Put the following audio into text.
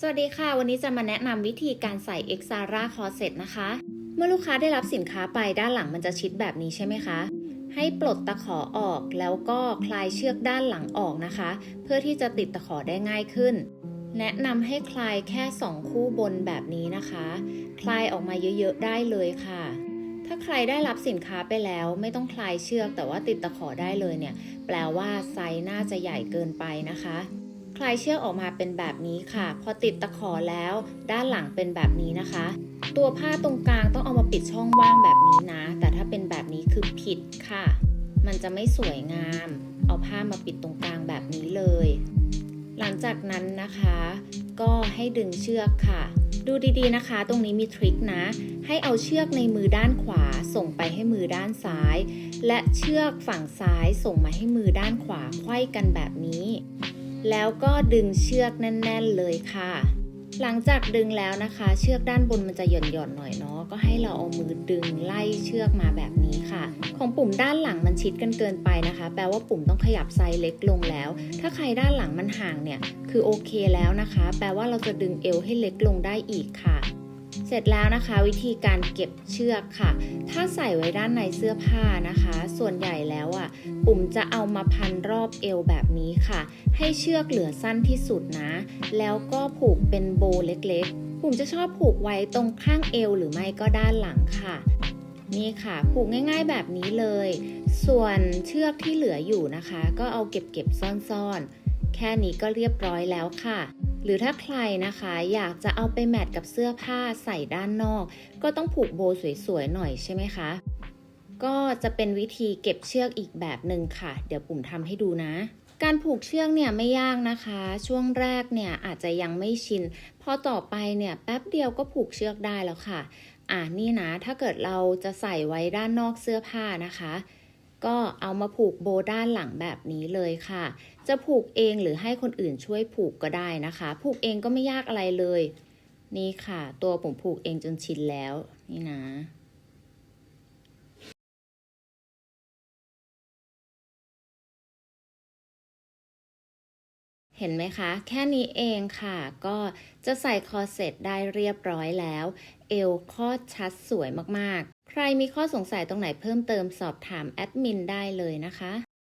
สวัสดีค่ะ วันนี้จะมาแนะนำวิธีการใส่ e x a r a Corset นะคะ เมื่อลูกค้าได้รับสินค้าไปด้านหลังมันจะชิดแบบนี้ใช่ไหมคะ ให้ปลดตะขอออกแล้วก็คลายเชือกด้านหลังออกนะคะ เพื่อที่จะติดตะขอได้ง่ายขึ้น แนะนำให้คลายแค่ 2 คู่บนแบบนี้นะคะ คลายออกมาเยอะๆได้เลยค่ะ ถ้าใครได้รับสินค้าไปแล้ว ไม่ต้องคลายเชือกแต่ว่าติดตะขอได้เลยเนี่ย แปลว่าไซส์น่าจะใหญ่เกินไปนะคะ คลายเชือกออกมาเป็นแบบนี้ค่ะ พอติดตะขอแล้วด้านหลังเป็นแบบนี้นะคะ ตัวผ้าตรงกลางต้องเอามาปิดช่องว่างแบบนี้นะ แต่ถ้าเป็นแบบนี้คือผิดค่ะ มันจะไม่สวยงาม เอาผ้ามาปิดตรงกลางแบบนี้เลย หลังจากนั้นนะคะ ก็ให้ดึงเชือกค่ะ ดูดีๆนะคะ ตรงนี้มีทริคนะ ให้เอาเชือกในมือด้านขวาส่งไปให้มือด้านซ้าย และเชือกฝั่งซ้ายส่งมาให้มือด้านขวาไขว้กันแบบนี้ แล้วก็ดึงเชือกแน่น ๆเลยค่ะ หลังจากดึงแล้วนะคะ เชือกด้านบนมันจะหย่อนๆหน่อยเนาะก็ให้เราเอามือดึงไล่เชือกมาแบบนี้ค่ะ ของปุ่มด้านหลังมันชิดกันเกินไปนะคะ แปลว่าปุ่มต้องขยับไซส์เล็กลงแล้ว ถ้าใครด้านหลังมันห่างเนี่ยคือโอเคแล้วนะคะ แปลว่าเราจะดึงเอวให้เล็กลงได้อีกค่ะ เสร็จแล้วนะคะวิธีการเก็บเชือกค่ะ ถ้าใส่ไว้ด้านในเสื้อผ้านะคะ ส่วนใหญ่แล้วอะ ปุ่มจะเอามาพันรอบเอวแบบนี้ค่ะ ให้เชือกเหลือสั้นที่สุดนะ แล้วก็ผูกเป็นโบเล็กๆ ปุ่มจะชอบผูกไว้ตรงข้างเอวหรือไม่ก็ด้านหลังค่ะนี่ค่ะ ผูกง่ายๆแบบนี้เลย ส่วนเชือกที่เหลืออยู่นะคะ ก็เอาเก็บเก็บๆซ่อนๆ แค่นี้ก็เรียบร้อยแล้วค่ะ รือถ้าใครนะคะอยากจะเอาไปแมทกับเสื้อผ้าใส่ด้านนอก ก็ต้องผูกโบว์สวยๆหน่อยใช่ไหมคะ ก็จะเป็นวิธีเก็บเชือกอีกแบบหนึ่งค่ะ เดี๋ยวปุ่มทำให้ดูนะการผูกเชือกเนี่ยไม่ยากนะคะ ช่วงแรกเนี่ยอาจจะยังไม่ชิน พอต่อไปเนี่ยแป๊บเดียวก็ผูกเชือกได้แล้วค่ะ อ่านี่นะ ถ้าเกิดเราจะใส่ไว้ด้านนอกเสื้อผ้านะคะ ก็เอามาผูกโบด้านหลังแบบนี้เลยค่ะ จะผูกเองหรือให้คนอื่นช่วยผูกก็ได้นะคะ ผูกเองก็ไม่ยากอะไรเลย นี่ค่ะ ตัวผมผูกเองจนชินแล้ว นี่นะเห็นไหมคะ แค่นี้เองค่ะ ก็จะใส่คอร์เซ็ตได้เรียบร้อยแล้ว เอวคอดชัดสวยมาก ใครมีข้อสงสัยตรงไหนเพิ่มเติมสอบถามแอดมินได้เลยนะคะ